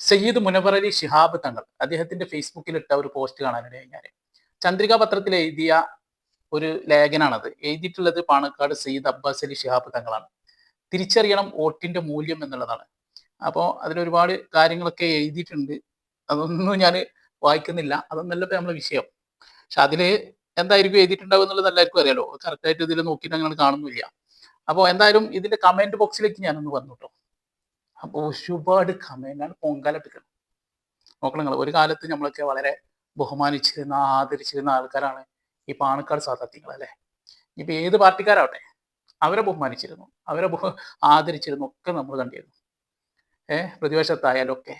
സയ്യിദ് മുനവർ അലി ശിഹാബ് തങ്ങൾ അദ്ദേഹത്തിന്റെ ഫേസ്ബുക്കിൽ ഇട്ട ഒരു പോസ്റ്റ് കാണാനിടയായി ഞാൻ. ചന്ദ്രിക പത്രത്തിൽ എഴുതിയ ഒരു ലേഖനാണത്. എഴുതിയിട്ടുള്ളത് പാണക്കാട് സയ്യിദ് അബ്ബാസ് അലി ഷിഹാബ് തങ്ങളാണ്. തിരിച്ചറിയണം വോട്ടിന്റെ മൂല്യം എന്നുള്ളതാണ്. അപ്പോൾ അതിലൊരുപാട് കാര്യങ്ങളൊക്കെ എഴുതിയിട്ടുണ്ട്. അതൊന്നും ഞാൻ വായിക്കുന്നില്ല. അതൊന്നല്ല നമ്മളെ വിഷയം. പക്ഷെ അതിൽ എന്തായിരിക്കും എഴുതിയിട്ടുണ്ടാവും എന്നുള്ളത് എല്ലാവർക്കും അറിയാലോ. കറക്റ്റായിട്ട് ഇതിൽ നോക്കിയിട്ട് അങ്ങനെ കാണുന്നില്ല അപ്പോൾ എന്തായാലും ഇതിന്റെ കമന്റ് ബോക്സിലേക്ക് ഞാനൊന്ന് വന്നു കേട്ടോ അപ്പോൾ ഒരുപാട് കമേനാണ് പൊങ്കാലിട്ടിരിക്കുന്നത് നോക്കണം നിങ്ങൾ. ഒരു കാലത്ത് നമ്മളൊക്കെ വളരെ ബഹുമാനിച്ചിരുന്ന ആദരിച്ചിരുന്ന ആൾക്കാരാണ് ഈ പാണക്കാട് സാധാർത്ഥ്യങ്ങൾ അല്ലേ? ഇപ്പൊ ഏത് പാർട്ടിക്കാരാവട്ടെ? അവരെ ബഹുമാനിച്ചിരുന്നു. അവരെ ബഹു ആദരിച്ചിരുന്നു. ഒക്കെ നമ്മൾ കണ്ടിരുന്നു. ഏഹ് പ്രതിപക്ഷത്തായാലും ഒക്കെ.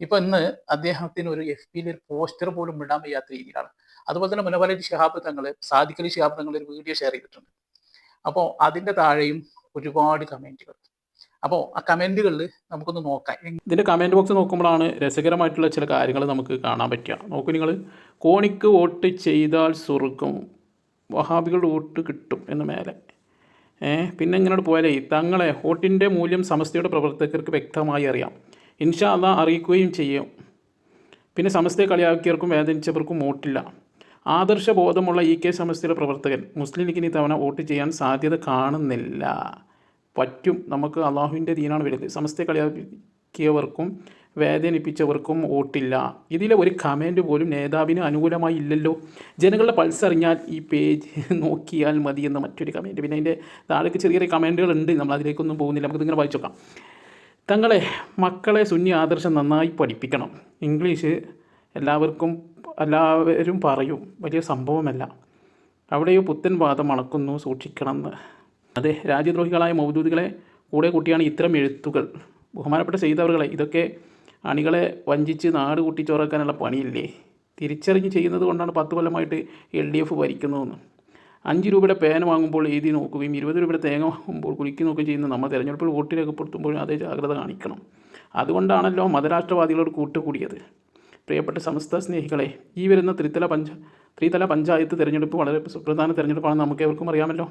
ഇപ്പൊ ഇന്ന് അദ്ദേഹത്തിന് ഒരു എഫ് പിയിൽ ഒരു പോസ്റ്റർ പോലും ഇടാൻ വയ്യാത്ത രീതിയിലാണ്. അതുപോലെ തന്നെ മുനവലി ഷിഹാബ് തങ്ങൾ സാദിഖലി ഷിഹാബ് തങ്ങൾ ഒരു വീഡിയോ ഷെയർ ചെയ്തിട്ടുണ്ട്. അപ്പോൾ അതിന്റെ താഴെയും ഒരുപാട് കമന്റുകൾ അപ്പോൾ ആ കമന്റുകളിൽ നമുക്കൊന്ന് നോക്കാം. ഇതിന്റെ കമന്റ് ബോക്സ് നോക്കുമ്പോഴാണ് രസകരമായിട്ടുള്ള ചില കാര്യങ്ങൾ നമുക്ക് കാണാൻ പറ്റുക. നോക്കൂ നിങ്ങൾ കോണിക്ക് വോട്ട് ചെയ്താൽ സ്വർഗം വഹാബികളുടെ വോട്ട് കിട്ടും എന്ന് മേലെ. പിന്നെ ഇങ്ങോട്ട് പോയാലേ തങ്ങളെ വോട്ടിന്റെ മൂല്യം സമസ്തയുടെ പ്രവർത്തകർക്ക് വ്യക്തമായി അറിയാം. ഇൻഷാ അള്ളാ അറിയിക്കുകയും ചെയ്യും. പിന്നെ സമസ്തയെ കളിയാക്കിയവർക്കും വേദനിച്ചവർക്കും വോട്ടില്ല. ആദർശ ബോധമുള്ള ഇ കെ സമസ്തയുടെ പ്രവർത്തകൻ മുസ്ലിം ലീഗിന് ഇത്തവണ വോട്ട് ചെയ്യാൻ സാധ്യത കാണുന്നില്ല. പറ്റും. നമുക്ക് അള്ളാഹുവിന്റെ ദീനാണ് വരുന്നത്. സമസ്തയെ കളിയാക്കിയവർക്കും വേദനിപ്പിച്ചവർക്കും വോട്ടില്ല. ഇതിലെ ഒരു കമന്റ് പോലും നേതാവിന് അനുകൂലമായി ഇല്ലല്ലോ. ജനങ്ങളുടെ പൾസ് അറിഞ്ഞാൽ ഈ പേജ് നോക്കിയാൽ മതി എന്ന മറ്റൊരു കമന്റ് പിന്നെ അതിന്റെ താഴേക്ക് ചെറിയ കമന്റുകൾ ഉണ്ട് നമ്മൾ അതിലേക്കൊന്നും പോകുന്നില്ല. നമുക്ക് ഇങ്ങനെ വായിച്ചു നോക്കാം. തങ്ങളെ മക്കളെ സുന്നി ആദർശം നന്നായി പഠിപ്പിക്കണം. ഇംഗ്ലീഷ് എല്ലാവർക്കും എല്ലാവരും പറയും. വലിയ സംഭവമല്ല. അവിടെയോ പുത്തൻ വാദം അളക്കുന്നു സൂക്ഷിക്കണമെന്ന് അതെ രാജ്യദ്രോഹികളായ മൗദൂദികളെ കൂടെ കൂട്ടിയാണ് ഇത്തരം എഴുത്തുകൾ. ബഹുമാനപ്പെട്ട ചെയ്തവറുകളെ ഇതൊക്കെ അണികളെ വഞ്ചിച്ച് നാട് കൂട്ടിച്ചോറാക്കാനുള്ള പണിയില്ലേ? തിരിച്ചറിഞ്ഞ് ചെയ്യുന്നത് കൊണ്ടാണ് പത്ത് കൊല്ലമായിട്ട് എൽ ഡി എഫ് ഭരിക്കുന്നതെന്ന്. അഞ്ച് രൂപയുടെ പേന വാങ്ങുമ്പോൾ എഴുതി നോക്കുകയും ഇരുപത് രൂപയുടെ തേങ്ങ വാങ്ങുമ്പോൾ കുലുക്കി നോക്കുകയും ചെയ്യുന്ന നമ്മൾ തിരഞ്ഞെടുപ്പിൽ വോട്ട് രേഖപ്പെടുത്തുമ്പോഴും അതേ ജാഗ്രത കാണിക്കണം. അതുകൊണ്ടാണല്ലോ മതരാഷ്ട്രവാദികളോട് കൂട്ടുകൂടിയത്. പ്രിയപ്പെട്ട സമസ്ത സ്നേഹികളെ ഈ വരുന്ന ത്രിതല പഞ്ച ത്രിതല പഞ്ചായത്ത് തിരഞ്ഞെടുപ്പ് വളരെ സുപ്രധാന തിരഞ്ഞെടുപ്പാണെന്ന് നമുക്ക് ഏവർക്കും അറിയാമല്ലോ.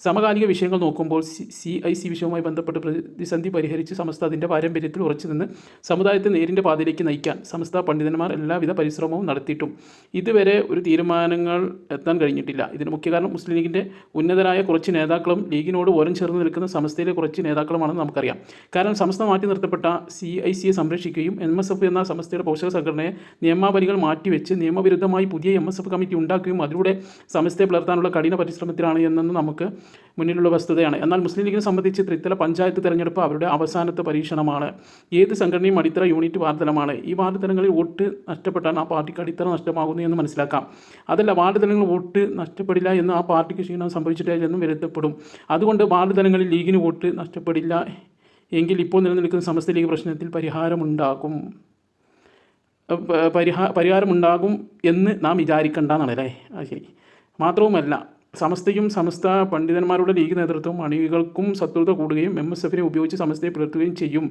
സമകാലിക വിഷയങ്ങൾ നോക്കുമ്പോൾ സി ഐ സി വിഷയവുമായി ബന്ധപ്പെട്ട് പ്രതിസന്ധി പരിഹരിച്ച് സമസ്ത അതിന്റെ പാരമ്പര്യത്തിൽ ഉറച്ചു നിന്ന് സമുദായത്തെ നേരിന്റെ പാതയിലേക്ക് നയിക്കാൻ സമസ്ത പണ്ഡിതന്മാർ എല്ലാവിധ പരിശ്രമവും നടത്തിയിട്ടും. ഇതുവരെ ഒരു തീരുമാനങ്ങൾ എത്താൻ കഴിഞ്ഞിട്ടില്ല. ഇതിന് മുഖ്യ കാരണം മുസ്ലിം ലീഗിന്റെ ഉന്നതരായ കുറച്ച് നേതാക്കളും ലീഗിനോട് ഓരം ചേർന്ന് നിൽക്കുന്ന സമസ്തയിലെ കുറച്ച് നേതാക്കളുമാണെന്ന് നമുക്കറിയാം. കാരണം സമസ്ത മാറ്റി നിർത്തപ്പെട്ട സി ഐ സിയെ സംരക്ഷിക്കുകയും എം എസ് എഫ് എന്ന സമസ്തയുടെ പോഷക സംഘടനയെ നിയമാവലികൾ മാറ്റിവെച്ച് നിയമവിരുദ്ധമായി പുതിയ എം എസ് എഫ് കമ്മിറ്റി ഉണ്ടാക്കുകയും അതിലൂടെ സമസ്തയെ പുലർത്താനുള്ള കഠിന പരിശ്രമത്തിലാണ് എന്നെന്ന് നമുക്ക് മുന്നിലുള്ള വസ്തുതയാണ്. എന്നാൽ മുസ്ലിം ലീഗിനെ സംബന്ധിച്ച് ത്രിത്തല പഞ്ചായത്ത് തെരഞ്ഞെടുപ്പ് അവരുടെ അവസാനത്തെ പരീക്ഷണമാണ്. ഏത് സംഘടനയും അടിത്തറ യൂണിറ്റ് വാർഡ് ഈ വാർഡ് തലങ്ങളിൽ വോട്ട് നഷ്ടപ്പെട്ടാൽ ആ പാർട്ടിക്ക് അടിത്തറ നഷ്ടമാകുന്നു എന്ന് മനസ്സിലാക്കാം. അതല്ല വാർഡ് വോട്ട് നഷ്ടപ്പെടില്ല എന്ന് ആ പാർട്ടിക്ക് ക്ഷീണം സംഭവിച്ചിട്ടില്ലെന്നും വരുത്തപ്പെടും. അതുകൊണ്ട് വാർഡ് തലങ്ങളിൽ ലീഗിന് വോട്ട് നഷ്ടപ്പെടില്ല എങ്കിൽ ഇപ്പോൾ നിലനിൽക്കുന്ന സമസ്ത ലീഗ് പ്രശ്നത്തിൽ പരിഹാരമുണ്ടാകും. പരിഹാ പരിഹാരമുണ്ടാകും എന്ന് നാം വിചാരിക്കേണ്ടെന്നാണ് അല്ലേ? ശരി. മാത്രവുമല്ല സമസ്തയും സമസ്ത പണ്ഡിതന്മാരുടെ ലീഗ് നേതൃത്വം അണികൾക്കും ശത്രുത കൂടുകയും എം എസ് എഫിനെ ഉപയോഗിച്ച് സമസ്തയെ പുലർത്തുകയും ചെയ്യും.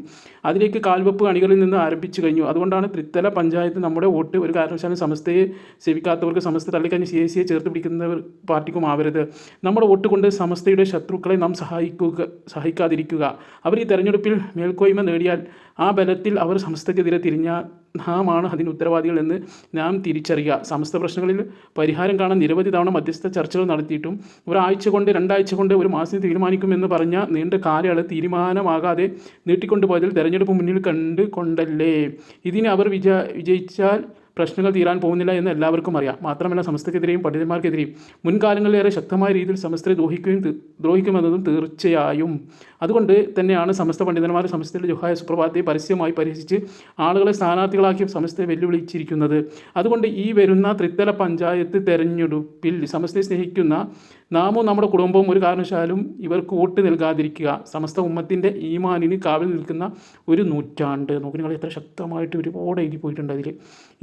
അതിലേക്ക് കാൽവെപ്പ് അണികളിൽ നിന്ന് ആരംഭിച്ചു കഴിഞ്ഞു. അതുകൊണ്ടാണ് ത്രിത്തല പഞ്ചായത്ത് നമ്മുടെ വോട്ട് ഒരു കാരണവശാലും സമസ്തയെ സേവിക്കാത്തവർക്ക് സമസ്ത തള്ളിക്കഴിഞ്ഞ് സി എ സിയെ ചേർത്ത് പിടിക്കുന്നവർ പാർട്ടിക്കും ആവരുത്. നമ്മുടെ വോട്ട് കൊണ്ട് സമസ്തയുടെ ശത്രുക്കളെ നാം സഹായിക്കുക സഹായിക്കാതിരിക്കുക. അവർ ഈ തെരഞ്ഞെടുപ്പിൽ മേൽക്കോയ്മ നേടിയാൽ ആ ബലത്തിൽ അവർ സമസ്തക്കെതിരെ തിരിഞ്ഞ നാമാണ് അതിന് ഉത്തരവാദികൾ എന്ന് നാം തിരിച്ചറിയുക. സമസ്ത പ്രശ്നങ്ങളിൽ പരിഹാരം കാണാൻ നിരവധി തവണ മധ്യസ്ഥ ചർച്ചകൾ നടത്തിയിട്ടും ഒരാഴ്ച കൊണ്ട് രണ്ടാഴ്ച കൊണ്ട് ഒരു മാസത്തിന് തീരുമാനിക്കുമെന്ന് പറഞ്ഞ നീണ്ട കാലയളവ് തീരുമാനമാകാതെ നീട്ടിക്കൊണ്ടുപോയതിൽ തെരഞ്ഞെടുപ്പ് മുന്നിൽ കണ്ടുകൊണ്ടല്ലേ ഇതിന് അവർ വിജ വിജയിച്ചാൽ പ്രശ്നങ്ങൾ തീരാൻ പോകുന്നില്ല എന്ന് എല്ലാവർക്കും അറിയാം. മാത്രമല്ല സമസ്തക്കെതിരെയും പണ്ഡിതന്മാർക്കെതിരെയും മുൻകാലങ്ങളിലേറെ ശക്തമായ രീതിയിൽ സമസ്തയെ ദ്രോഹിക്കുകയും ദ്രോഹിക്കുമെന്നതും തീർച്ചയായും. അതുകൊണ്ട് തന്നെയാണ് സമസ്ത പണ്ഡിതന്മാർ സമസ്തയുടെ ജുഹായ സുപ്രഭാതത്തെ പരസ്യമായി പരിഹസിച്ച് ആളുകളെ സ്ഥാനാർത്ഥികളാക്കി സമസ്തയെ വെല്ലുവിളിച്ചിരിക്കുന്നത്. അതുകൊണ്ട് ഈ വരുന്ന ത്രിത്തല പഞ്ചായത്ത് തെരഞ്ഞെടുപ്പിൽ സമസ്തയെ സ്നേഹിക്കുന്ന നാമോ നമ്മുടെ കുടുംബവും ഒരു കാരണവശാലും ഇവർക്ക് വോട്ട് നൽകാതിരിക്കുക. സമസ്ത ഉമ്മത്തിന്റെ ഈമാനിന് കാവൽ നിൽക്കുന്ന ഒരു നൂറ്റാണ്ട്. നോക്കി നിങ്ങൾ എത്ര ശക്തമായിട്ട് ഒരുപാട് എഴുതി പോയിട്ടുണ്ട് അതിൽ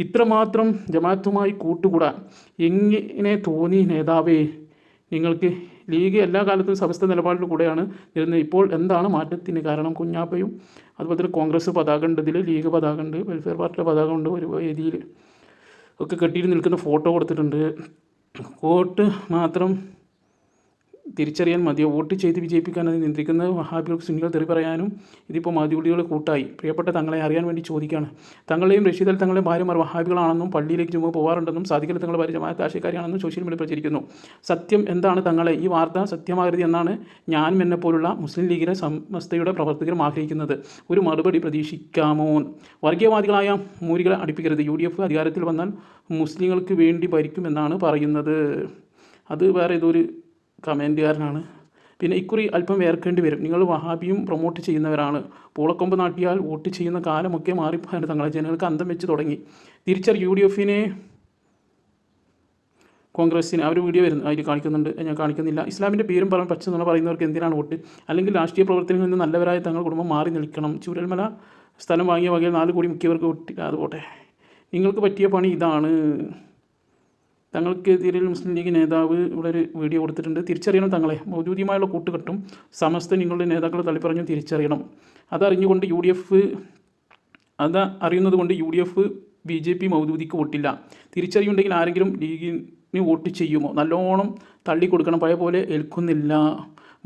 ഇത്രമാത്രം ജമാഅത്തുമായി കൂട്ടുകൂടാൻ എങ്ങനെ തോന്നി നേതാവേ? നിങ്ങൾക്ക് ലീഗ് എല്ലാ കാലത്തും സമസ്ത നിലപാടിൽ കൂടെയാണ് ഇരുന്നത് ഇപ്പോൾ എന്താണ് മാറ്റത്തിന് കാരണം? കുഞ്ഞാപ്പയും അതുപോലെ തന്നെ കോൺഗ്രസ് പതാക ഉണ്ട് ഇതിൽ ലീഗ് പതാക ഉണ്ട് വെൽഫെയർ പാർട്ടിയുടെ പതാക ഉണ്ട് ഒരു വേദിയിൽ ഒക്കെ കെട്ടിയിട്ട് നിൽക്കുന്ന ഫോട്ടോ കൊടുത്തിട്ടുണ്ട്. കോട്ട് മാത്രം തിരിച്ചറിയാൻ മതിയോ? വോട്ട് ചെയ്ത് വിജയിപ്പിക്കാൻ അത് നിയന്ത്രിക്കുന്നത് വഹാബികൾക്ക് സുന്നികൾ തെറി പറയാനും ഇതിപ്പോൾ മതിയുളികൾ കൂട്ടായി. പ്രിയപ്പെട്ട തങ്ങളെ അറിയാൻ വേണ്ടി ചോദിക്കുകയാണ്. തങ്ങളെയും റഷീദൽ തങ്ങളെയും ഭാര്യമാർ വഹാബികളാണെന്നും പള്ളിയിലേക്ക് ചുമ പോകാറുണ്ടെന്നും സാധിക്കൽ തങ്ങൾ ഭാര്യ ജമാഅത്ത് ആശയക്കാരിയാണെന്നും സോഷ്യൽ മീഡിയ പ്രചരിക്കുന്നു. സത്യം എന്താണ് തങ്ങളെ? ഈ വാർത്ത സത്യമാകരുത് എന്നാണ് ഞാനും എന്നെ പോലുള്ള മുസ്ലിം ലീഗിലെ സമസ്തയുടെ പ്രവർത്തകരും ആഗ്രഹിക്കുന്നത്. ഒരു മറുപടി പ്രതീക്ഷിക്കാമോ? വർഗീയവാദികളായ മൂരികളെ അടുപ്പിക്കരുത്. യു ഡി എഫ് അധികാരത്തിൽ വന്നാൽ മുസ്ലിങ്ങൾക്ക് വേണ്ടി ഭരിക്കുമെന്നാണ് പറയുന്നത്. അത് വേറെ ഏതൊരു കമന്റുകാരനാണ്. പിന്നെ ഇക്കുറി അല്പം വേർക്കേണ്ടി വരും. നിങ്ങൾ വഹാബിയും പ്രൊമോട്ട് ചെയ്യുന്നവരാണ്. പൂളക്കൊമ്പ് നാട്ടിയാൽ വോട്ട് ചെയ്യുന്ന കാലമൊക്കെ മാറിപ്പോയാണ് തങ്ങളെ ജനങ്ങൾക്ക് അന്തം വെച്ച് തുടങ്ങി. തിരിച്ചറി യു ഡി എഫിനെ. കോൺഗ്രസ്സിന് അവർ വീഡിയോ വരുന്നു അതിൽ കാണിക്കുന്നുണ്ട്. ഞാൻ കാണിക്കുന്നില്ല. ഇസ്ലാമിന്റെ പേരും പറഞ്ഞ് പച്ച നുണ പറയുന്നവർക്ക് എന്തിനാണ് വോട്ട്? അല്ലെങ്കിൽ രാഷ്ട്രീയ പ്രവർത്തനങ്ങളിൽ നിന്ന് നല്ലവരായ തങ്ങൾ കുടുംബം മാറി നിൽക്കണം. ചൂരൽമല സ്ഥലം വാങ്ങിയ വകയിൽ നാല് കോടി മുഖ്യവർക്ക് വോട്ടില്ല അത് പോട്ടെ. നിങ്ങൾക്ക് പറ്റിയ പണി ഇതാണ്. തങ്ങൾക്കെതിരെ മുസ്ലിം ലീഗ് നേതാവ് ഇവിടെ ഒരു വീഡിയോ കൊടുത്തിട്ടുണ്ട്. തിരിച്ചറിയണം തങ്ങളെ. മൗജൂദിയുമായുള്ള കൂട്ടുകെട്ടും സമസ്ത നിങ്ങളുടെ നേതാക്കളെ തള്ളിപ്പറഞ്ഞു തിരിച്ചറിയണം. അതറിഞ്ഞുകൊണ്ട് യു ഡി എഫ് അത് അറിയുന്നത് കൊണ്ട് U D F B J P മൗദൂദിക്ക് വോട്ടില്ല. തിരിച്ചറിയുണ്ടെങ്കിൽ ആരെങ്കിലും ലീഗിന് വോട്ട് ചെയ്യുമോ? നല്ലോണം തള്ളിക്കൊടുക്കണം. പഴയ പോലെ ഏൽക്കുന്നില്ല.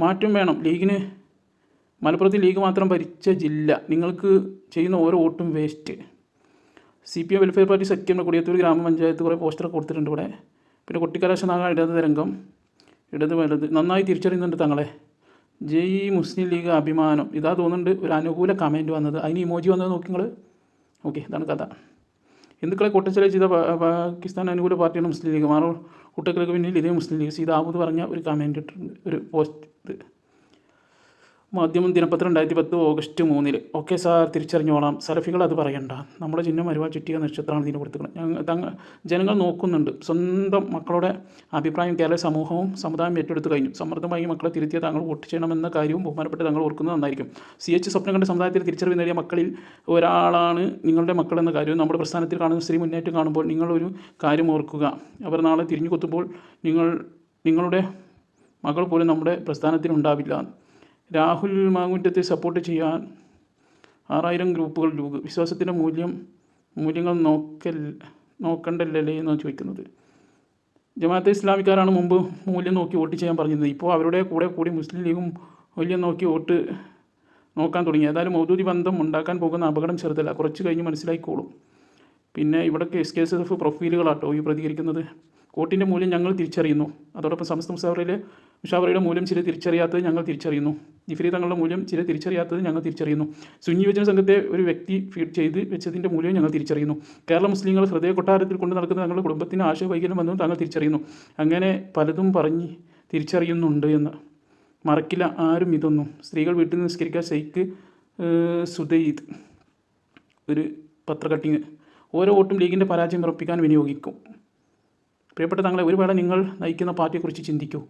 മാറ്റം വേണം. ലീഗിന് മലപ്പുറത്ത് ലീഗ് മാത്രം ഭരിച്ച ജില്ല. നിങ്ങൾക്ക് ചെയ്യുന്ന ഓരോ വോട്ടും waste. C P M welfare party സഖ്യം കൊടിയത്തൂർ ഗ്രാമപഞ്ചായത്ത് കുറേ പോസ്റ്റർ കൊടുത്തിട്ടുണ്ട് ഇവിടെ. പിന്നെ കൊട്ടിക്കലാശ നാഗ ഇടത് തരംഗം ഇടത് വലത് നന്നായി തിരിച്ചറിയുന്നുണ്ട് തങ്ങളെ. ജയ് മുസ്ലിം ലീഗ് അഭിമാനം. ഇതാ തോന്നുന്നുണ്ട് ഒരു അനുകൂല കമന്റ് വന്നത്. അതിന് ഇമോജി വന്നത് നോക്കി നിങ്ങൾ ഓക്കെ ഇതാണ് കഥ. ഹിന്ദുക്കളെ കൂട്ടച്ചല ചെയ്ത പാകിസ്ഥാൻ അനുകൂല പാർട്ടിയാണ് മുസ്ലിം ലീഗ്. മാറോ കുട്ടികൾക്ക് പിന്നിൽ ഇതേ മുസ്ലിം ലീഗ്. സീതാബുദ് പറഞ്ഞ ഒരു കമന്റ് ഇട്ടിട്ടുണ്ട് ഒരു പോസ്റ്റ് ഇത്. മാധ്യമം ദിനപത്രം രണ്ടായിരത്തി പത്ത് ഓഗസ്റ്റ് മൂന്നിൽ ഓക്കെ സാർ തിരിച്ചറിഞ്ഞോളാം. സലഫികൾ അത് പറയണ്ട. നമ്മുടെ ചിഹ്നം അരുവാ ചുറ്റിയ നക്ഷത്രമാണ് ഇതിന് കൊടുത്തിരിക്കുന്നത് ഞങ്ങൾ തങ്ങ ജനങ്ങൾ നോക്കുന്നുണ്ട്. സ്വന്തം മക്കളുടെ അഭിപ്രായം കേരള സമൂഹവും സമുദായം ഏറ്റെടുത്തു കഴിഞ്ഞു. സമൃദ്ധമായി മക്കളെ തിരുത്തിയ താങ്കൾ വോട്ട് ചെയ്യണമെന്ന കാര്യവും ബഹുമാനപ്പെട്ട് താങ്കൾ ഓർക്കുന്നത് നന്നായിരിക്കും. സി എച്ച് സ്വപ്നം കണ്ട സമുദായത്തിൽ തിരിച്ചറിവ് നേടിയ മക്കളിൽ ഒരാളാണ് നിങ്ങളുടെ മക്കളെന്ന കാര്യവും നമ്മുടെ പ്രസ്ഥാനത്തിൽ കാണുന്ന സ്ത്രീ മുന്നേറ്റം കാണുമ്പോൾ നിങ്ങളൊരു കാര്യം ഓർക്കുക. അവർ നാളെ തിരിഞ്ഞു കൊത്തുമ്പോൾ നിങ്ങൾ നിങ്ങളുടെ മകൾ പോലും നമ്മുടെ പ്രസ്ഥാനത്തിൽ പ്രസ്ഥാനത്തിനുണ്ടാവില്ല രാഹുൽ മാങ്കുറ്റത്തെ സപ്പോർട്ട് ചെയ്യാൻ ആറായിരം ഗ്രൂപ്പുകൾ രൂപ. വിശ്വാസത്തിന്റെ മൂല്യം മൂല്യങ്ങൾ നോക്കൽ നോക്കണ്ടല്ലേ എന്നാണ് ചോദിക്കുന്നത്. ജമാഅത്തെ ഇസ്ലാമിക്കാരാണ് മുമ്പ് മൂല്യം നോക്കി വോട്ട് ചെയ്യാൻ പറഞ്ഞിരുന്നത്. ഇപ്പോൾ അവരുടെ കൂടെ കൂടി മുസ്ലിം ലീഗും മൂല്യം നോക്കി വോട്ട് നോക്കാൻ തുടങ്ങി. ഏതായാലും മൗദൂദി ബന്ധം ഉണ്ടാക്കാൻ പോകുന്ന അപകടം ചെറുതല്ല. കുറച്ച് കഴിഞ്ഞ് മനസ്സിലായിക്കോളും. പിന്നെ ഇവിടെ എസ് കെ എസ് എഫ് പ്രൊഫൈലുകളാട്ടോ ഈ പ്രതികരിക്കുന്നത്. വോട്ടിന്റെ മൂല്യം ഞങ്ങൾ തിരിച്ചറിയുന്നു. അതോടൊപ്പം സമസ്ത മുസാവറയിലെ മുഷാവറയുടെ മൂല്യം ചില തിരിച്ചറിയാത്തത് ഞങ്ങൾ തിരിച്ചറിയുന്നു. ജിഫ്രി തങ്ങളുടെ മൂല്യം ചില തിരിച്ചറിയാത്തത് ഞങ്ങൾ തിരിച്ചറിയുന്നു. സുന്നി യുവജന സംഘത്തെ ഒരു വ്യക്തി ഫീഡ് ചെയ്ത് വെച്ചതിന്റെ മൂല്യം ഞങ്ങൾ തിരിച്ചറിയുന്നു. കേരള മുസ്ലിങ്ങൾ ഹൃദയ കൊട്ടാരത്തിൽ കൊണ്ട് നടക്കുന്ന തങ്ങളുടെ കുടുംബത്തിന് ആശയവൈകല്യം വന്നതും താങ്കൾ തിരിച്ചറിയുന്നു. അങ്ങനെ പലതും പറഞ്ഞ് തിരിച്ചറിയുന്നുണ്ട് എന്ന്. മറക്കില്ല ആരും ഇതൊന്നും. സ്ത്രീകൾ വീട്ടിൽ നിന്ന് നിസ്കരിക്കാൻ ഷെയ്ഖ് സുദൈദ്. ഒരു പത്ര കട്ടിങ് ഓരോ വോട്ടും ലീഗിന്റെ പരാജയം ഉറപ്പിക്കാൻ വിനിയോഗിക്കും. പ്രിയപ്പെട്ട തങ്ങളെ ഒരു വേള നിങ്ങൾ നയിക്കുന്ന പാർട്ടിയെക്കുറിച്ച് ചിന്തിക്കൂ.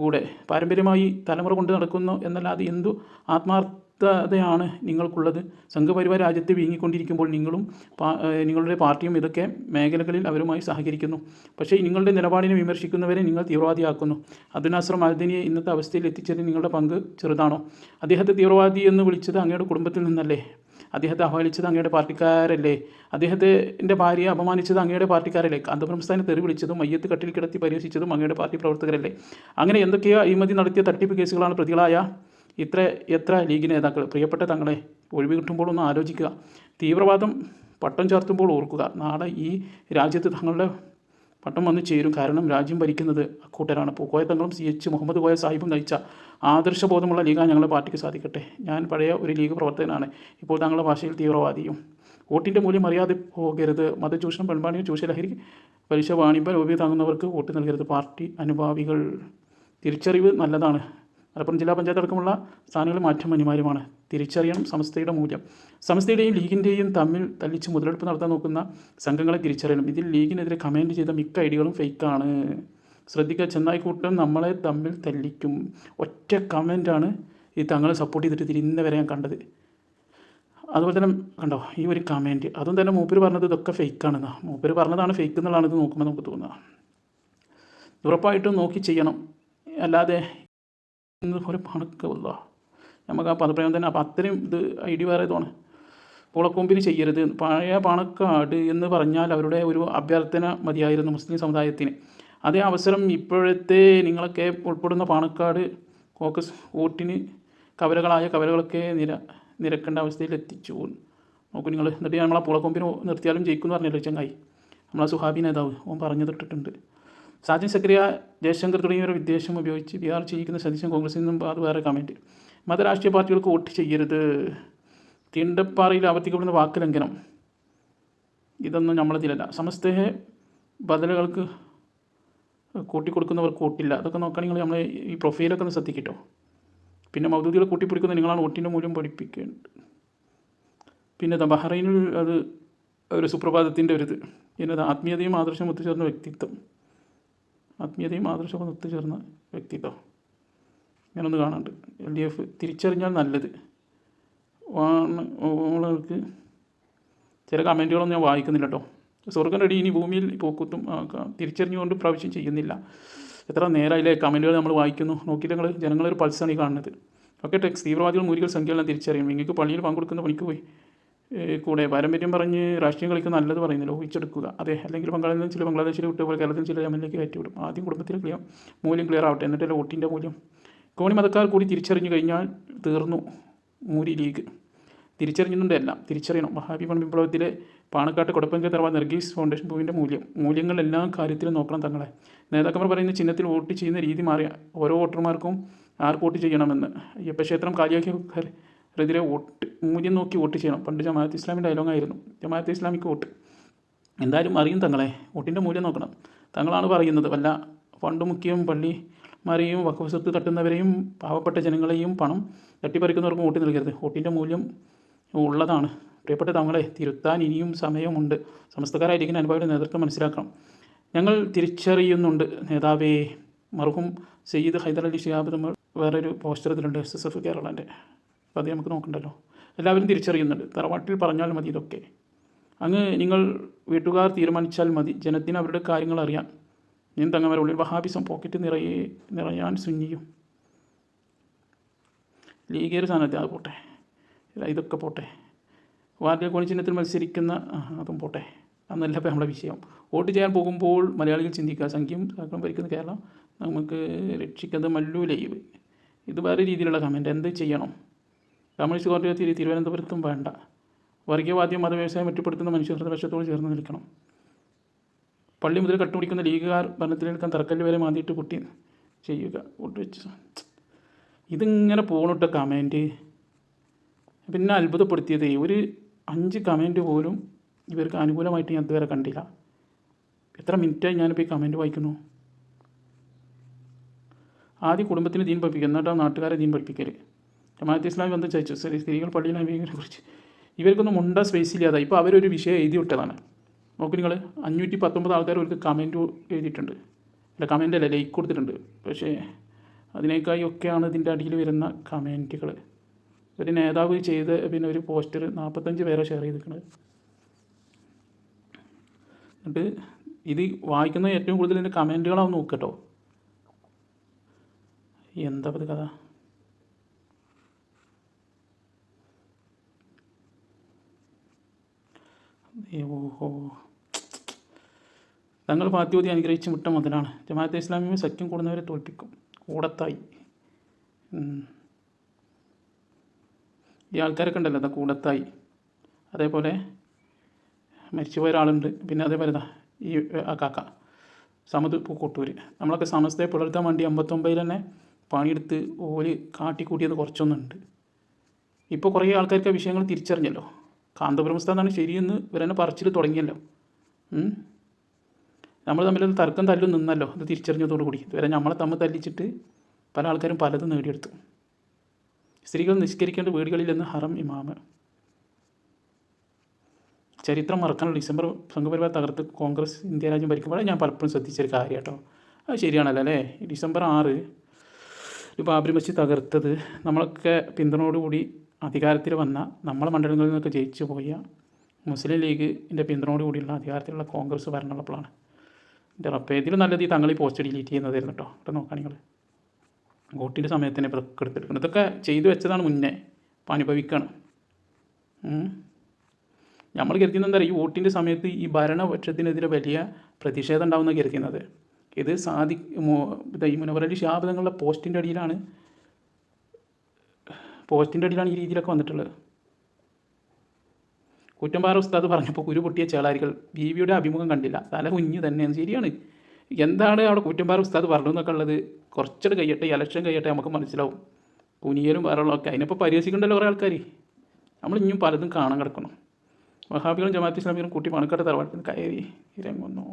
കൂടെ. പാരമ്പര്യമായി തലമുറ കൊണ്ട് നടക്കുന്നു എന്നല്ലാതെ എന്തു ആത്മാർത്ഥതയാണ് നിങ്ങൾക്കുള്ളത്? സംഘപരിവാർ രാജ്യത്ത് വീങ്ങിക്കൊണ്ടിരിക്കുമ്പോൾ നിങ്ങളും നിങ്ങളുടെ പാർട്ടിയും ഇതൊക്കെ മേഖലകളിൽ അവരുമായി സഹകരിക്കുന്നു. പക്ഷേ നിങ്ങളുടെ നിലപാടിനെ വിമർശിക്കുന്നവരെ നിങ്ങൾ തീവ്രവാദിയാക്കുന്നു. അബ്ദുനാസർ മഹദിനിയെ ഇന്നത്തെ അവസ്ഥയിൽ എത്തിച്ചതിൽ നിങ്ങളുടെ പങ്ക് ചെറുതാണോ? അദ്ദേഹത്തെ തീവ്രവാദി എന്ന് വിളിച്ചത് അങ്ങയുടെ കുടുംബത്തിൽ നിന്നല്ലേ? അദ്ദേഹത്തെ അവഹേളിച്ചത് അങ്ങയുടെ പാർട്ടിക്കാരല്ലേ? അദ്ദേഹത്തിന്റെ ഭാര്യയെ അപമാനിച്ചത് അങ്ങയുടെ പാർട്ടിക്കാരല്ലേ? കാന്തപുരംസ്ഥാനെ തെറി വിളിച്ചതും മയ്യത്ത് കട്ടിൽ കിടത്തി പരിഹസിച്ചതും അങ്ങയുടെ പാർട്ടി പ്രവർത്തകരല്ലേ? അങ്ങനെ എന്തൊക്കെയോ അഴിമതി നടത്തിയ തട്ടിപ്പ് കേസുകളാണ് പ്രതികളായ ഇത്ര എത്ര ലീഗ് നേതാക്കൾ. പ്രിയപ്പെട്ട തങ്ങളെ ഒഴിവ് കിട്ടുമ്പോൾ ഒന്ന് ആലോചിക്കുക. തീവ്രവാദം പട്ടം ചാർത്തുമ്പോൾ ഓർക്കുക. നാളെ ഈ രാജ്യത്ത് തങ്ങളുടെ പട്ടം വന്നു ചേരും. കാരണം രാജ്യം ഭരിക്കുന്നത് അക്കൂട്ടരാണ്. പൂക്കോയ തങ്ങളും സി എച്ച് മുഹമ്മദ് കോയ സാഹിബും നയിച്ച ആദർശബോധമുള്ള ലീഗാണ് ഞങ്ങളുടെ പാർട്ടിക്ക് സാധിക്കട്ടെ. ഞാൻ പഴയ ഒരു ലീഗ് പ്രവർത്തകനാണ്. ഇപ്പോൾ താങ്കളുടെ ഭാഷയിൽ തീവ്രവാദിയും വോട്ടിന്റെ മൂല്യം അറിയാതെ പോകരുത്. മതചൂഷണം പെൺപാണിയും ചൂഷലഹരി പലിശ വാണിഭ രൂപീ താങ്ങുന്നവർക്ക് വോട്ട് നൽകരുത്. പാർട്ടി അനുഭാവികൾ തിരിച്ചറിവ് നല്ലതാണ്. മലപ്പുറം ജില്ലാ പഞ്ചായത്ത് അടക്കമുള്ള സ്ഥാനങ്ങളിൽ മാറ്റം അനിവാര്യമാണ്. തിരിച്ചറിയണം സംസ്ഥയുടെ മൂല്യം. സംസ്ഥയുടെയും ലീഗിന്റെയും തമ്മിൽ തല്ലിച്ച് മുതലെടുപ്പ് നടത്താൻ നോക്കുന്ന സംഘങ്ങളെ തിരിച്ചറിയണം. ഇതിൽ ലീഗിനെതിരെ കമന്റ് ചെയ്ത മിക്ക ഐഡികളും ഫേക്കാണ്. ശ്രദ്ധിക്കുക ചെന്നായിക്കൂട്ടം നമ്മളെ തമ്മിൽ തല്ലിക്കും. ഒറ്റ കമന്റാണ് ഈ തങ്ങളെ സപ്പോർട്ട് ചെയ്തിട്ട് ഇന്ന് വരെ ഞാൻ കണ്ടത്. അതുപോലെ തന്നെ കണ്ടോ ഈ ഒരു കമന്റ് അതും തന്നെ മൂപ്പര് പറഞ്ഞത് ഇതൊക്കെ ഫേക്കാണെന്നാ. മൂപ്പര് പറഞ്ഞതാണ് ഫേക്ക് എന്നുള്ളതാണ് ഇത് നോക്കുമ്പോൾ നമുക്ക് തോന്നുക ഉറപ്പായിട്ടും നോക്കി ചെയ്യണം. അല്ലാതെ പോലെ പണക്കല്ല നമുക്ക് ആ പദപ്രയോഗം തന്നെ. അപ്പോൾ അത്രയും ഇത് ഐ ഡി വേറെ ഇതാണ്. പുളക്കൊമ്പിന് ചെയ്യരുത്. പഴയ പണക്കാട് എന്ന് പറഞ്ഞാൽ അവരുടെ ഒരു അഭ്യർത്ഥന മതിയായിരുന്നു മുസ്ലിം സമുദായത്തിന്. അതേ അവസരം ഇപ്പോഴത്തെ നിങ്ങളൊക്കെ ഉൾപ്പെടുന്ന പാണക്കാട് കോക്കസ് വോട്ടിന് കവലകളായ കവലകളൊക്കെ നിര നിരക്കേണ്ട അവസ്ഥയിൽ എത്തിച്ചു നോക്കൂ നിങ്ങൾ എന്നിട്ട് നമ്മളെ പുളക്കൊമ്പിന് നിർത്തിയാലും ജയിക്കുമെന്ന് പറഞ്ഞല്ലോ ചങ്ങായി. നമ്മളെ സുഹാബി നേതാവ്. ഓൻ പറഞ്ഞു തൊട്ടിട്ടുണ്ട് സാജൻ സക്രിയ ജയശങ്കർ തുടങ്ങിയവരുടെ വിദ്വേഷം ഉപയോഗിച്ച് ബീഹാർ ചെയ്യിക്കുന്ന സതീശൻ കോൺഗ്രസിൽ നിന്നും അത് വേറെ കമന്റ് മതരാഷ്ട്രീയ പാർട്ടികൾക്ക് വോട്ട് ചെയ്യരുത്. തീണ്ടപ്പാറയിൽ ആവർത്തിക്കപ്പെടുന്ന വാക്ക് ലംഘനം ഇതൊന്നും നമ്മളതിലല്ല സമസ്തയെ ബദലുകൾക്ക് കൂട്ടിക്കൊടുക്കുന്നവർക്ക് വോട്ടില്ല. അതൊക്കെ നോക്കുകയാണെങ്കിൽ നമ്മൾ ഈ പ്രൊഫൈലൊക്കെ ഒന്ന് ശ്രദ്ധിക്കട്ടോ. പിന്നെ മൗദൂദികളെ കൂട്ടിപ്പിടിക്കുന്ന നിങ്ങളാണ് വോട്ടിന്റെ മൂല്യം പഠിപ്പിക്കേണ്ടത്. പിന്നെ ബഹ്റൈനിൽ അത് ഒരു സുപ്രഭാതത്തിന്റെ ഒരു ഇത് പിന്നെ അത് ആത്മീയതയും ആദർശവും ഒത്തുചേർന്ന വ്യക്തിത്വം. ആത്മീയതയും ആദർശവും ഒത്തുചേർന്ന വ്യക്തിത്വം. ഇങ്ങനൊന്ന് കാണാണ്ട്. എൽ ഡി എഫ് തിരിച്ചറിഞ്ഞാൽ നല്ലത്. ആണ് ഓൾക്ക് ചില കമന്റുകളൊന്നും ഞാൻ വായിക്കുന്നില്ല കേട്ടോ സ്വർഗം റെഡി ഇനി ഭൂമിയിൽ പോക്കുത്തും തിരിച്ചറിഞ്ഞുകൊണ്ട് പ്രാവശ്യം ചെയ്യുന്നില്ല. എത്ര നേരമായില്ലേ കമന്റുകൾ നമ്മൾ വായിക്കുന്നു. നോക്കിയിട്ട് നിങ്ങൾ ജനങ്ങളൊരു പൾസാണ് ഈ കാണുന്നത്. ഓക്കെ ടെക്സ് തീവ്രവാദികൾ മുരികൾ സംഖ്യകളെല്ലാം തിരിച്ചറിയും. നിങ്ങൾക്ക് പള്ളിയിൽ പങ്കെടുക്കുന്ന പണിക്ക് പോയി. കൂടെ പാരമ്പര്യം പറഞ്ഞ് രാഷ്ട്രീയം കളിക്കുന്ന നല്ലത് പറയുന്നില്ല. ഊഹിച്ചെടുക്കുക അതെ അല്ലെങ്കിൽ ബംഗാളിൽ ചില ബംഗ്ലാദേശിൽ വിട്ട പോലെ കേരളത്തിൽ ചില എം എൽ എക്ക് കയറ്റിവിടും. ആദ്യം കുടുംബത്തിൽ ക്ലിയർ മൂല്യം ക്ലിയർ ആവട്ടെ. എന്നിട്ടല്ലേ വോട്ടിന്റെ മൂല്യം? കോണി മതക്കാർ കൂടി തിരിച്ചറിഞ്ഞു കഴിഞ്ഞാൽ തീർന്നു മൂരി ലീഗ്. തിരിച്ചറിഞ്ഞിട്ടുണ്ട് എല്ലാം. തിരിച്ചറിയണം. മഹാബി പണ വിപ്ലവത്തിലെ പാണക്കാട്ട് കൊടപ്പങ്ക തറവാ നർഗീസ് ഫൗണ്ടേഷൻ ഭൂവിന്റെ മൂല്യം. മൂല്യങ്ങൾ എല്ലാ കാര്യത്തിലും നോക്കണം തങ്ങളെ. നേതാക്കന്മാർ പറയുന്ന ചിഹ്നത്തിൽ വോട്ട് ചെയ്യുന്ന രീതി മാറിയ ഓരോ വോട്ടർമാർക്കും ആർക്ക് വോട്ട് ചെയ്യണമെന്ന്. അയ്യപ്പക്ഷേത്രം കാലിയാക്കിയതിരെ വോട്ട് മൂല്യം നോക്കി വോട്ട് ചെയ്യണം. പണ്ട് ജമാഅത്ത് ഇസ്ലാമിന്റെ ഡയലോഗായിരുന്നു ജമാഅത്ത് ഇസ്ലാമിക്ക് വോട്ട്. എന്തായാലും അറിയും തങ്ങളെ. വോട്ടിന്റെ മൂല്യം നോക്കണം. തങ്ങളാണ് പറയുന്നത്. വല്ല ഫണ്ട് മുഖ്യം പള്ളിമാരെയും വക്കഫ് സ്വത്ത് തട്ടുന്നവരെയും പാവപ്പെട്ട ജനങ്ങളെയും പണം തട്ടിപ്പറിക്കുന്നവർക്കും വോട്ട് നൽകരുത്. വോട്ടിന്റെ മൂല്യം ഉള്ളതാണ്. പ്രിയപ്പെട്ട തങ്ങളെ തിരുത്താൻ ഇനിയും സമയമുണ്ട്. സമസ്തക്കാരായിരിക്കുന്ന അനുഭവയുടെ നേതൃത്വം മനസ്സിലാക്കണം. ഞങ്ങൾ തിരിച്ചറിയുന്നുണ്ട്. നേതാവേ മറുഹും സയ്യിദ് ഹൈദരലി ഷിഹാബ് നമ്മൾ വേറൊരു പോസ്റ്ററത്തിലുണ്ട് എസ് എസ് എഫ് കേരളന്റെ അപ്പോൾ അത് നമുക്ക് നോക്കണ്ടല്ലോ. എല്ലാവരും തിരിച്ചറിയുന്നുണ്ട്. തറവാട്ടിൽ പറഞ്ഞാൽ മതി ഇതൊക്കെ. അങ്ങ് നിങ്ങൾ വീട്ടുകാർ തീരുമാനിച്ചാൽ മതി. ജനത്തിന് അവരുടെ കാര്യങ്ങൾ അറിയാം ഞാൻ ഉള്ളിൽ വഹാബിസം പോക്കറ്റ് നിറയെ നിറയാൻ സുന്നിയും. ലീഗേർ സ്ഥാനത്ത് അത് പോട്ടെ. ഇതൊക്കെ പോട്ടെ. വാർഡിയ കോണി ചിഹ്നത്തിൽ മത്സരിക്കുന്ന അതും പോട്ടെ. അന്നല്ല ഇപ്പോൾ നമ്മുടെ വിഷയം. വോട്ട് ചെയ്യാൻ പോകുമ്പോൾ മലയാളികൾ ചിന്തിക്കുക സംഖ്യം സഹകരണം ഭരിക്കുന്ന കേരളം നമുക്ക് രക്ഷിക്കുന്നത് മല്ലു ലൈവ്. ഇത് വേറെ രീതിയിലുള്ള കമന്റ് എന്ത് ചെയ്യണം? കമ്മ്യൂണിസ്റ്റ് തിരു തിരുവനന്തപുരത്തും വേണ്ട. വർഗീയവാദ്യം മതവ്യവസായം മെച്ചപ്പെടുത്തുന്ന മനുഷ്യരുടെ പക്ഷത്തോട് ചേർന്ന് നിൽക്കണം. പള്ളി മുതൽ കട്ടുപിടിക്കുന്ന ലീഗുകാർ ഭരണത്തിൽ നിൽക്കാൻ തറക്കല്ല് വരെ മാന്തിയിട്ട് കുട്ടി ചെയ്യുക. വോട്ട് വെച്ച്. ഇതിങ്ങനെ പോകണിട്ട കമന്റ്. പിന്നെ അത്ഭുതപ്പെടുത്തിയത് ഒരു അഞ്ച് കമന്റ് പോലും ഇവർക്ക് അനുകൂലമായിട്ട് ഞാൻ ഇതുവരെ കണ്ടില്ല. എത്ര മിനിറ്റായി ഞാനിപ്പോൾ ഈ കമന്റ് വായിക്കുന്നു? ആദ്യം കുടുംബത്തിന് ദീൻ പഠിപ്പിക്കുക എന്നിട്ട് നാട്ടുകാരെ ദീൻ പഠിപ്പിക്കരുത് ജമാഅത്ത് ഇസ്ലാമി വന്ന് ചോദിച്ചു സ്ത്രീകൾ പള്ളിയിൽ അഭിമുഖിനെ കുറിച്ച് ഇവർക്കൊന്നും മുണ്ട സ്പേസ് ഇല്ലാതായി. ഇപ്പോൾ അവരൊരു വിഷയം എഴുതി വിട്ടതാണ്. നോക്കൂ നിങ്ങൾ അഞ്ഞൂറ്റി പത്തൊമ്പത് ആൾക്കാർ അവർക്ക് കമന്റ് എഴുതിയിട്ടുണ്ട്. അല്ല കമന്റ് അല്ല ലൈക്ക് കൊടുത്തിട്ടുണ്ട്. പക്ഷേ അതിനേക്കായി ഒക്കെയാണ് ഇതിന്റെ അടിയിൽ വരുന്ന കമന്റുകൾ ഒരു നേതാവ് ചെയ്ത് പിന്നെ ഒരു പോസ്റ്റർ നാൽപ്പത്തഞ്ച് പേരെ ഷെയർ ചെയ്തിരിക്കുന്നത് എന്നിട്ട് ഇത് വായിക്കുന്ന ഏറ്റവും കൂടുതൽ എന്റെ കമന്റുകളാവും നോക്കട്ടോ എന്താ പറയുക കഥ? ഓഹോ. തങ്ങൾ ഫാത്തിയോതി അനുഗ്രഹിച്ച് വിട്ട മുതലാണ് ജമാഅത്തെ ഇസ്ലാമിയെ സഖ്യം കൂടുന്നവരെ തോൽപ്പിക്കും. കൂടത്തായി. ഈ ആൾക്കാരൊക്കെ ഉണ്ടല്ലോ അതാ കൂടത്തായി. അതേപോലെ മരിച്ചുപോയ ഒരാളുണ്ട്. പിന്നെ അതേപോലെ ദാ ഈ ആ കാക്ക. സമത് പൂക്കോട്ടൂർ നമ്മളൊക്കെ സമസ്തയെ പുലർത്താൻ വേണ്ടി അമ്പത്തൊമ്പതിൽ തന്നെ പണിയെടുത്ത് ഓൽ കാട്ടിക്കൂട്ടിയത് കുറച്ചൊന്നുണ്ട്. ഇപ്പോൾ കുറേ ആൾക്കാർക്ക് വിഷയങ്ങൾ തിരിച്ചറിഞ്ഞല്ലോ. കാന്തപുരം സ്ഥാനാണ് ശരിയെന്ന് ഇവരെന്നെ പറച്ചിൽ തുടങ്ങിയല്ലോ. നമ്മൾ തമ്മിൽ തർക്കം തല്ലും നിന്നല്ലോ അത് തിരിച്ചറിഞ്ഞതോടു കൂടി. ഇതുവരെ നമ്മളെ തമ്മിൽ തല്ലിച്ചിട്ട് പല ആൾക്കാരും പലതും നേടിയെടുത്തു. സ്ത്രീകൾ നിഷ്കരിക്കേണ്ട വീടുകളിൽ നിന്ന് ഹറം ഇമാമ്. ചരിത്രം മറക്കാനുള്ള ഡിസംബർ സംഘപരിവാർ തകർത്ത് കോൺഗ്രസ് ഇന്ത്യ രാജ്യം ഭരിക്കുമ്പോൾ ഞാൻ പലപ്പോഴും ശ്രദ്ധിച്ചൊരു കാര്യം കേട്ടോ. അത് ശരിയാണല്ലോ അല്ലേ? ഡിസംബർ ആറ് ഒരു ബാബരി മസ്ജിദ് തകർത്തത് നമ്മളൊക്കെ പിന്തുണയോടുകൂടി അധികാരത്തിൽ വന്ന നമ്മളെ മണ്ഡലങ്ങളിൽ നിന്നൊക്കെ ജയിച്ചു പോയ മുസ്ലിം ലീഗിന്റെ പിന്തുണയോടുകൂടിയുള്ള അധികാരത്തിലുള്ള കോൺഗ്രസ് ഭരണമുള്ളപ്പോഴാണ്. എന്റെ റബ്ബേ ഇതിൽ നല്ലത് ഈ തങ്ങൾ ഈ പോസ്റ്റ് ഡിലീറ്റ് ചെയ്യുന്നതായിരുന്നു കേട്ടോ ഇവിടെ നോക്കാം നിങ്ങൾ. വോട്ടിന്റെ സമയത്ത് തന്നെ ഇതൊക്കെ എടുത്തെടുക്കുന്നത് ഇതൊക്കെ ചെയ്തു വെച്ചതാണ് മുന്നേ. അപ്പോൾ അനുഭവിക്കണം. നമ്മൾ കരുതുന്നത് എന്താ പറയുക? ഈ വോട്ടിന്റെ സമയത്ത് ഈ ഭരണപക്ഷത്തിനെതിരെ വലിയ പ്രതിഷേധം ഉണ്ടാവുന്ന കരുതുന്നത്. ഇത് സാധി ഈ മുനവറലി ഷാബ് പോസ്റ്റിന്റെ അടിയിലാണ് പോസ്റ്റിന്റെ അടിയിലാണ് ഈ രീതിയിലൊക്കെ വന്നിട്ടുള്ളത്. കുറ്റമ്പാറ ഉസ്താദ് പറഞ്ഞപ്പോൾ കുരു പൊട്ടിയ ചേളാരികൾ ബീവിയുടെ അഭിമുഖം കണ്ടില്ല. തല കുഞ്ഞു തന്നെയാണ് ശരിയാണ്. എന്താണ് അവിടെ കുറ്റമ്പാറ ഉസ്താദ് പറഞ്ഞു എന്നൊക്കെ ഉള്ളത്? കുറച്ചുകൂടെ കഴിയട്ടെ ഇലക്ഷൻ കഴിയട്ടെ നമുക്ക് മനസ്സിലാവും. കുനിയലും വേറെയുള്ളതൊക്കെ അതിനിപ്പോൾ പരിഹസിക്കണ്ടല്ലോ കുറേ ആൾക്കാർ നമ്മൾ ഇനിയും പലതും കാണാൻ കിടക്കണം. വഹാബികളും ജമാഅത്ത് ഇസ്ലാമികളും കൂട്ടി മണക്കാട്ട് തറവാട്ടിൽ കയറി ഇരങ്ങുന്നു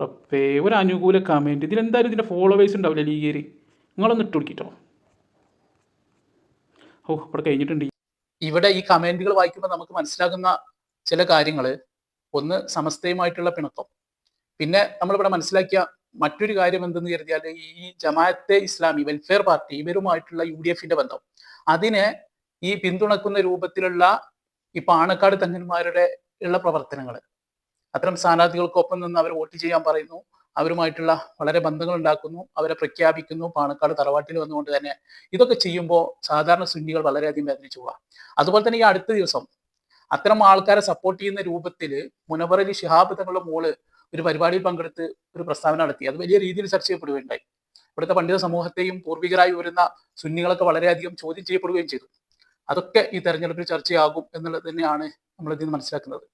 റപ്പേ ഒരു അനുകൂല കമന്റ് ഇതിലെന്തായാലും ഇതിന്റെ ഫോളോവേഴ്സ് ഉണ്ടാവില്ല ലീഗേര് നിങ്ങളൊന്ന് ഇട്ട് കൊടുക്കിട്ടോ. ഓ ഇവിടെ കഴിഞ്ഞിട്ടുണ്ട്. ഇവിടെ ഈ കമന്റുകൾ വായിക്കുമ്പോൾ നമുക്ക് മനസ്സിലാകുന്ന ചില കാര്യങ്ങൾ ഒന്ന് സമസ്തയുമായിട്ടുള്ള പിണക്കം. പിന്നെ നമ്മളിവിടെ മനസ്സിലാക്കിയ മറ്റൊരു കാര്യം എന്തെന്ന് കരുതിയാൽ ഈ ജമാഅത്തെ ഇസ്ലാമി വെൽഫെയർ പാർട്ടി ഇവരുമായിട്ടുള്ള യു ഡി എഫിന്റെ ബന്ധം. അതിനെ ഈ പിന്തുണക്കുന്ന രൂപത്തിലുള്ള ഈ പാണക്കാട് തങ്ങന്മാരുടെ ഉള്ള പ്രവർത്തനങ്ങൾ അത്തരം സ്ഥാനാർത്ഥികൾക്കൊപ്പം നിന്ന് അവർ വോട്ട് ചെയ്യാൻ പറയുന്നു. അവരുമായിട്ടുള്ള വളരെ ബന്ധങ്ങൾ ഉണ്ടാക്കുന്നു അവരെ പ്രഖ്യാപിക്കുന്നു പാണക്കാട് തറവാട്ടിൽ വന്നുകൊണ്ട് തന്നെ ഇതൊക്കെ ചെയ്യുമ്പോൾ സാധാരണ സുന്നികൾ വളരെയധികം വേദനിച്ചു പോവാ. അതുപോലെ തന്നെ ഈ അടുത്ത ദിവസം അത്തരം ആൾക്കാരെ സപ്പോർട്ട് ചെയ്യുന്ന രൂപത്തിൽ മുനവറലി ഷിഹാബ് തങ്ങളുടെ മോൾ ഒരു പരിപാടിയിൽ പങ്കെടുത്ത് ഒരു പ്രസ്താവന നടത്തി. അത് വലിയ രീതിയിൽ ചർച്ച ചെയ്യപ്പെടുകയുണ്ടായി. ഇവിടുത്തെ പണ്ഡിത സമൂഹത്തെയും പൂർവികരായി വരുന്ന സുന്നികളൊക്കെ വളരെയധികം ചോദ്യം ചെയ്യപ്പെടുകയും ചെയ്തു. അതൊക്കെ ഈ തെരഞ്ഞെടുപ്പിൽ ചർച്ചയാകും എന്നുള്ളത് തന്നെയാണ് നമ്മൾ ഇതിൽ മനസ്സിലാക്കുന്നത്.